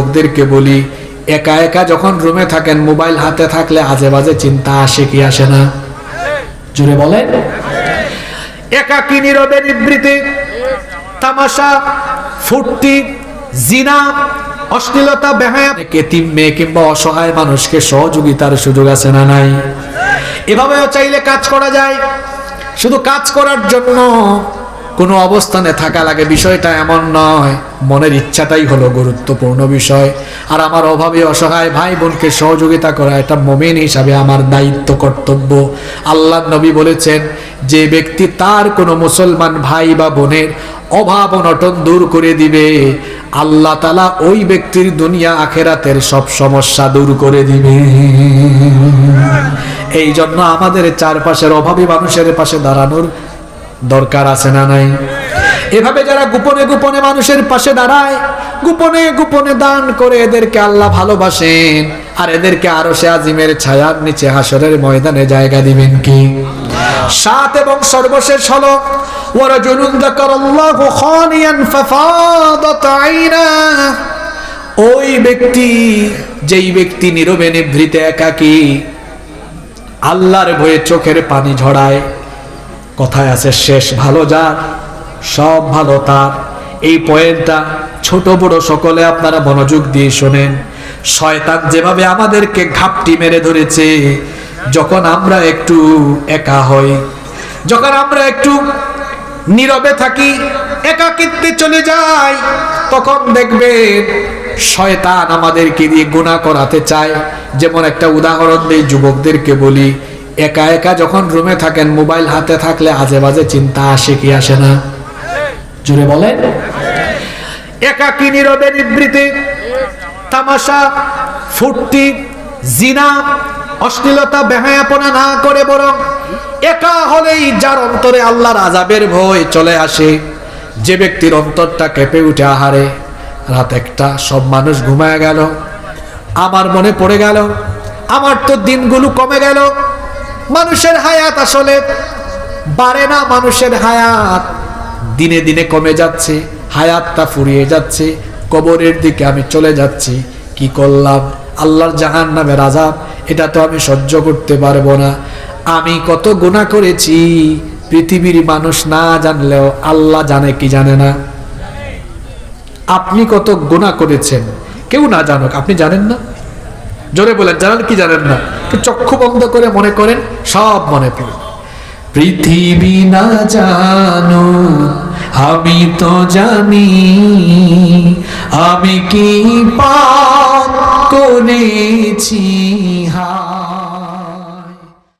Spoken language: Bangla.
যুবকদেরকে বলি, একা একা যখন রুমে থাকেন, মোবাইল হাতে থাকলে আজে বাজে চিন্তা আসে কি আসে না? জুড়ে বলেন। একাকি নীরবে নিবৃত্তি তামাশা, ফুর্তি, জিনা, অশ্লীলতা, বেহায়া। কেতিম মেয়ে কিংবা অসহায় মানুষকে সহযোগিতার সুযোগ আছে না নাই? এভাবেও চাইলে কাজ করা যায়। শুধু কাজ করার জন্য কোনো অবস্থানে থাকা লাগে, বিষয়টা এমন নয়। মনের ইচ্ছাটাই হলো গুরুত্বপূর্ণ বিষয়। আর আমার অভাবে অসহায় ভাই বোনকে সহযোগিতা করা এটা মোমেন হিসাবে আমার দায়িত্ব, কর্তব্য। আল্লাহ নবী বলেছেন, যে ব্যক্তি তার কোনো মুসলমান ভাই বা বোনের অভাব অনটন দূর করে দিবে, আল্লাহ তালা ওই ব্যক্তির দুনিয়া আখেরাতের সব সমস্যা দূর করে দিবে। এই জন্য আমাদের চারপাশের অভাবী মানুষের পাশে দাঁড়ানোর দরকার আছে না নাই? এভাবে যারা গোপনে গোপনে মানুষের পাশে দাঁড়ায়, গোপনে গোপনে দান করে এদেরকে আল্লাহ ভালোবাসেন। আর এদেরকে আরও সে আজিমের ছায়ার নিচে হাসরের ময়দানে জায়গা দিবেন কি? সাত এবং সর্বশেষ হলো ফাফাদাত আইনা। ওই ব্যক্তি, যেই ব্যক্তি নীরবে নিভৃতে একাকী, আল্লাহর ভয়ে চোখের পানি ঝরায়। কথায় আছে, শেষ ভালো যার সব ভালো তার এই পয়েন্টটা ছোট, বড় সকলে আপনারা মনোযোগ দিয়ে শোনেন। শয়তান যেভাবে আমাদেরকে ঘাপটি মেরে ধরেছে, যখন আমরা একটু একা হই, যখন আমরা একটু নীরবে থাকি, একাকিত্বে চলে যাই, তখন দেখবেন শয়তান আমাদেরকে দিয়ে গুণা করাতে চায়। যেমন একটা উদাহরণ দিই, যুবকদেরকে বলি একা একা যখন রুমে থাকেন, মোবাইল হাতে থাকলে আজে বাজে চিন্তা আসে কি আসে না? জুড়ে বলেন। একাকি নীরবে নিবৃত্তি তামাশা, ফুর্তি, জিনা, অশ্লীলতা, বেহায়াপনা না করে বরং একা হলেই যার অন্তরে আল্লাহর আজাবের ভয় চলে আসে। যে ব্যক্তির অন্তরটা কেঁপে উঠে, আহারে, রাত একটা, সব মানুষ ঘুমায় গেল। আমার মনে পড়ে গেল, আমার তো দিনগুলো কমে গেল। মানুষের হায়াত আসলে বাড়ে না মানুষের হায়াত। দিনে দিনে কমে যাচ্ছে, হায়াতটা ফুরিয়ে যাচ্ছে, কবরের দিকে আমি চলে যাচ্ছি। কি করলাম? আল্লাহর জাহান নামে আজাব এটা তো আমি সহ্য করতে পারব না। আমি কত গুণা করেছি, পৃথিবীর মানুষ না জানলেও আল্লাহ জানে কি জানে না। আপনি কত গুণা করেছেন, কেউ না জানুক, আপনি জানেন না? জোরে বলেন, জানেন কি জানেন না? চক্ষু বন্ধ করে মনে করেন, সব মনে পড়ে। পৃথিবী না জানো, আমি তো জানি, আমি কি পাপ করেছি? হা